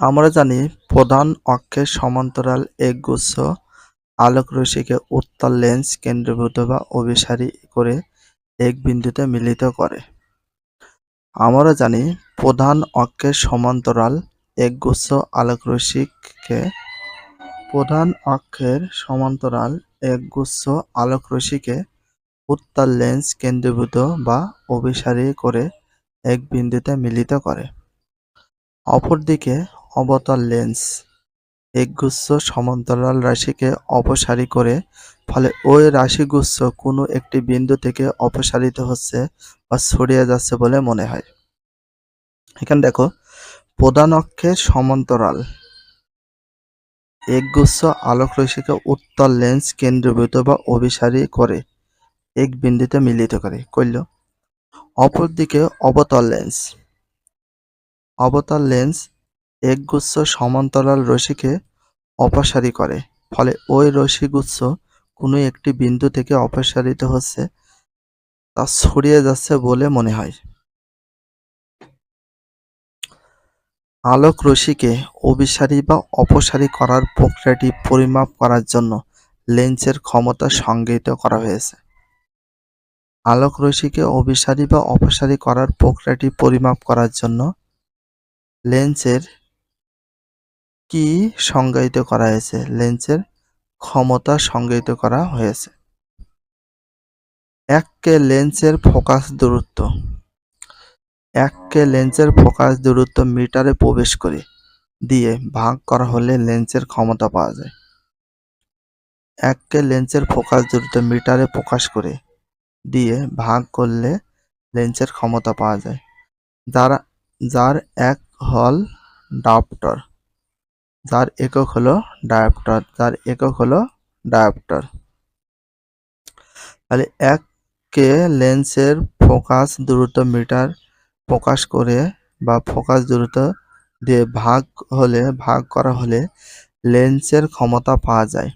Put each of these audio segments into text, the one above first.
আমরা জানি প্রধান অক্ষের সমান্তরাল একগুচ্ছ আলোকরশ্মিকে উত্তল লেন্স কেন্দ্রভূত বা অভিসারী করে এক বিন্দুতে মিলিত করে। আমরা জানি প্রধান অক্ষের সমান্তরাল একগুচ্ছ আলোকরশ্মিকে প্রধান অক্ষের সমান্তরাল একগুচ্ছ আলোকরশ্মিকে উত্তল লেন্স কেন্দ্রভূত বা অভিসারী করে এক বিন্দুতে মিলিত করে। অপরদিকে অবতল লেন্স। একগুচ্ছ সমান্তরাল রাশিকে অপসারী করে, ফলে ওই রাশিগুচ্ছ কোনো একটি বিন্দু থেকে অপসারিত হচ্ছে বা ছড়িয়ে যাচ্ছে বলে মনে হয়। এখানে দেখো, প্রধান অক্ষের সমান্তরাল। একগুচ্ছ আলোক রশ্মিকে উত্তল লেন্স কেন্দ্রীভূত বা অভিসারী করে, এক বিন্দুতে মিলিত করে। কইল, অপরদিকে অবতল লেন্স। অবতল লেন্স একগুচ্ছ সমান্তরাল রশ্মিকে অপসারী করে, ফলে ওই রশ্মিগুচ্ছ কোনো একটি বিন্দু থেকে অপসারিত হচ্ছে, তা ছড়িয়ে যাচ্ছে বলে মনে হয়। আলোক রশ্মিকে অভিসারী বা অপসারী করার প্রক্রিয়াটি পরিমাপ করার জন্য লেন্সের ক্ষমতা সংজ্ঞায়িত করা হয়েছে। আলোক রশ্মিকে অভিসারী বা অপসারী করার প্রক্রিয়াটি পরিমাপ করার জন্য লেন্সের কি সংজ্ঞায়িত করা হয়েছে? লেন্সের ক্ষমতা সংজ্ঞায়িত করা হয়েছে। এককে লেন্সের ফোকাস দূরত্ব। এককে লেন্সের ফোকাস দূরত্ব মিটারে প্রবেশ করে দিয়ে ভাগ করা হলে লেন্সের ক্ষমতা পাওয়া যায়। এককে লেন্সের ফোকাস দূরত্ব মিটারে প্রকাশ করে দিয়ে ভাগ করলে লেন্সের ক্ষমতা পাওয়া যায়। যার যার এক হল ডাপ্টর যার একক হলো ডায়াপ্টার, যার একক হলো ডায়াপ্টার। তাহলে এককে লেন্সের ফোকাস দূরত্ব মিটার প্রকাশ করে বা ফোকাস দূরত্ব দিয়ে ভাগ হলে, ভাগ করা হলে লেন্সের ক্ষমতা পাওয়া যায়।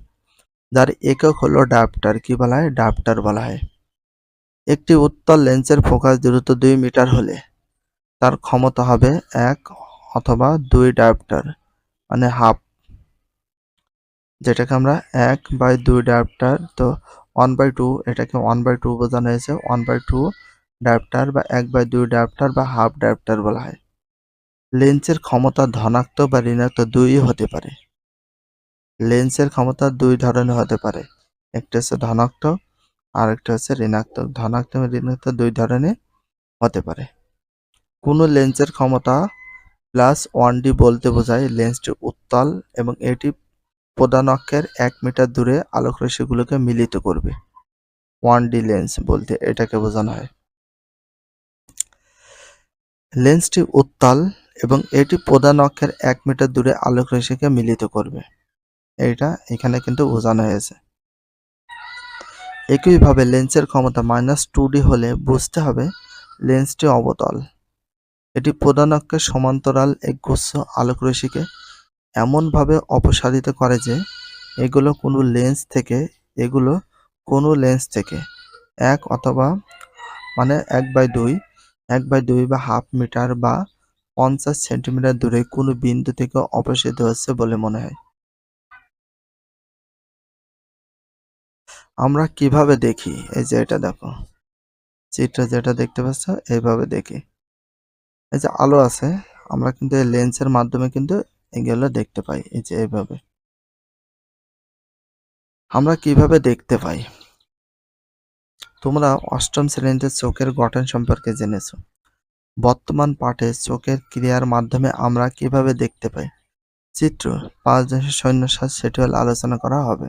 যার একক হলো ডায়াপ্টার, কি বলা হয়? ডায়াপ্টার বলা হয়। একটি উত্তল লেন্সের ফোকাস দূরত্ব দুই মিটার হলে। তার ক্ষমতা হবে এক অথবা দুই ডায়াপ্টার মানে হাফ। যেটাকে আমরা এক বাই দুই ডায়াপ্টার, তো ওয়ান বাই টু, এটাকে ওয়ান বাই টু বোঝানো হয়েছে, ওয়ান বাই টু ডায়াপ্টার বা এক বাই দুই ডায়াপ্টার বা হাফ ডায়াপ্টার বলা হয়। লেন্সের ক্ষমতা ধনাত্মক বা ঋণাত্মক দুই হতে পারে। লেন্সের ক্ষমতা দুই ধরনের হতে পারে। একটা হচ্ছে ধনাত্মক আর একটা হচ্ছে ঋণাত্মক। ধনাত্মক ঋণাত্মক দুই ধরনের হতে পারে। কোনো লেন্সের ক্ষমতা প্লাস ওয়ান ডি বলতে বোঝায় লেন্সটি উত্তল এবং এটি প্রধান অক্ষের এক মিটার দূরে আলোক রশ্মিগুলোকে মিলিত করবে। ওয়ান ডি লেন্স বলতে এটাকে বোঝানো হয়। লেন্সটি উত্তাল এবং এটি প্রধান অক্ষের এক মিটার দূরে আলোক রশ্মিকে মিলিত করবে। এইটা এখানে কিন্তু বোঝানো হয়েছে। একইভাবে লেন্সের ক্ষমতা মাইনাস টু হলে বুঝতে হবে লেন্সটি অবতল। এটি প্রধান অক্ষের সমান্তরাল একগুচ্ছ আলোক রশ্মিকে এমনভাবে অপসারিত করে যে এগুলো কোনো লেন্স থেকে, এগুলো কোনো লেন্স থেকে এক অথবা মানে এক বাই দুই, এক বাই দুই বা হাফ মিটার বা পঞ্চাশ সেন্টিমিটার দূরে কোনো বিন্দু থেকে অপসারিত হচ্ছে বলে মনে হয়। আমরা কীভাবে দেখি? এই যে এটা দেখো, চিত্র যেটা দেখতে পাচ্ছ, এইভাবে দেখি। এই যে আলো আছে, আমরা কিন্তু এই লেন্সের মাধ্যমে কিন্তু এগুলো দেখতে পাই, এই যে এইভাবে। আমরা কীভাবে দেখতে পাই? তোমরা অষ্টম শ্রেণীতে চোখের গঠন সম্পর্কে জেনেছো। বর্তমান পাঠে চোখের ক্রিয়ার মাধ্যমে আমরা কীভাবে দেখতে পাই? চিত্র, পাঁচ দশের সৈন্য সেটি আলোচনা করা হবে।